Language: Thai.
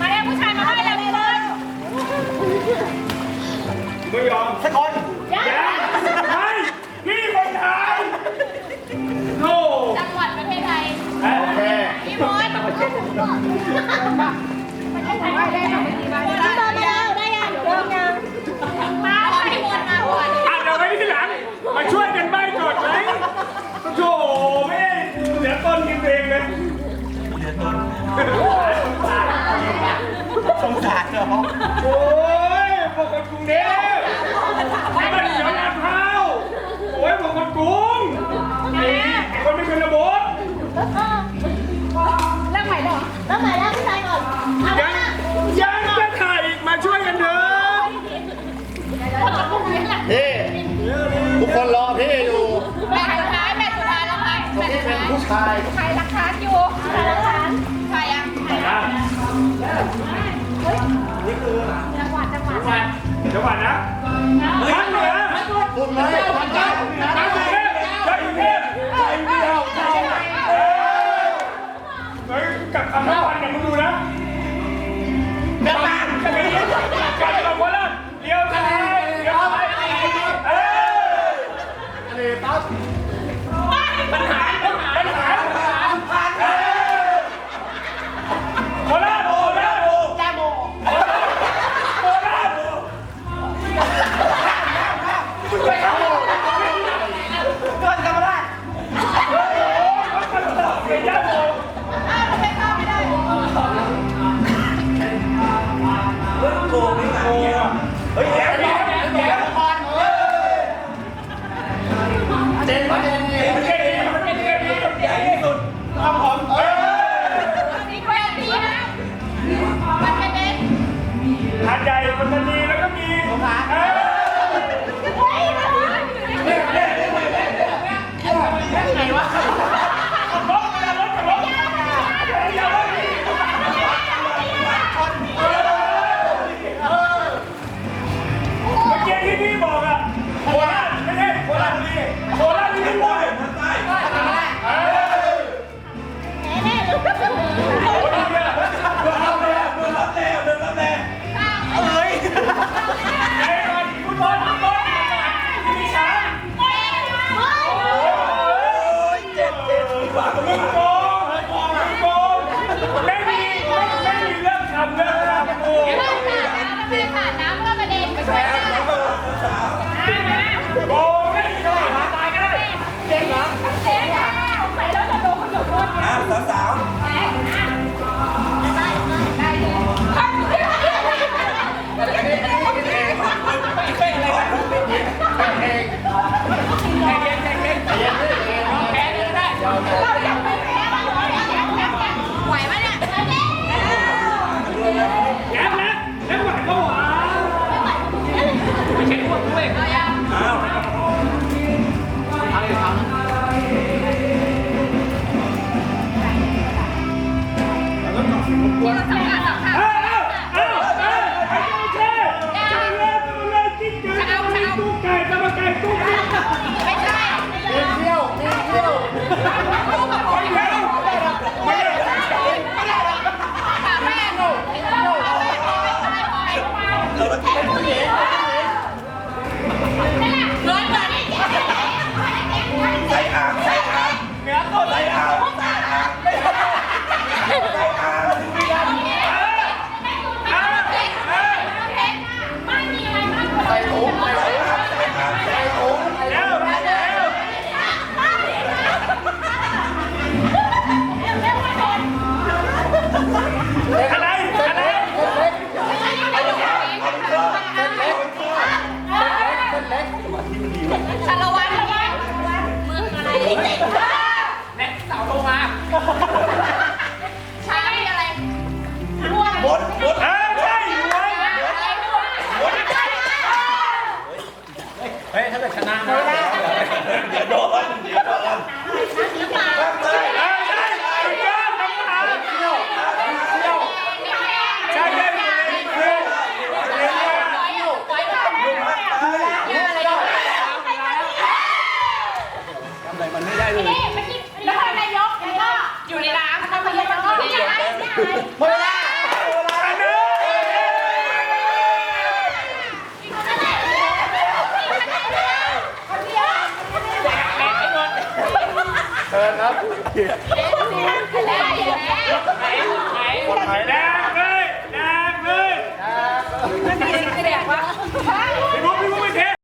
มาแล้วผู้ชายมาไล่แล้วพี่เลยไม่ยอมสักคนยังไม่นี่คนไทยโน่จังหวัดประเทศไทยโอเคพี่เบิร์ารเหรอโอ้ยพวกคนกรุงเทพนี่มันเหนือลาดพร้าวโอ้ยพวกคนกรุงไอ้คนไม่เป็นระบบเริ่มใหม่เหรอเริ่มใหม่แล้วพี่ชายก่อนเอายัละงยังจะถ่ายอีกมาช่วยกันเถอะพี่ทุกคนรอพี่อยู่แม่สุดท้ายแม่สุดท้ายแล้วค่ะแม่นี้สุดเป็นท้ายผู้ชายใครรักฐาอยู่ใครรักฐาใครอะอะ นี่คือจังหวัดจังหวัดเดี๋ยวก่อนนะภาคเหนือคุณไหมพันเก้าภาคกรุงเทพภาคกรุงเทพใจเดียวใจเออเฮ้ยกับคำทั้งวันเนี่ยมึงดูนะเดี๋ยวมาจะไปเลี้ยวกันกันละเลี้ยวซ้ายเลี้ยวซ้ายเออทะเลปั๊บปัญหาปัญหา ฮ้ยแย่แย่แย่ก่อนเฮ้ยเจนประเด็นนี่ย เราสัมผัสสัมผัสเอ้าเอ้าเอ้าไอ้เจ้าเช่จะเล่ยกิ๊กเกอร์ตุ๊กไก่จะมไก่ตุ๊กไก่ไม่ใช่มีเที่ยวมีเที่ยวโอ้แล้วไม่ได้แม่หนูไม่ตายปล่อยไอ้ผู้หญิง ร้อน คนไหนแดงเลยแดงเลยแดงเลยแดงเลยพี่บุ๊คพี่บุ๊คไม่เท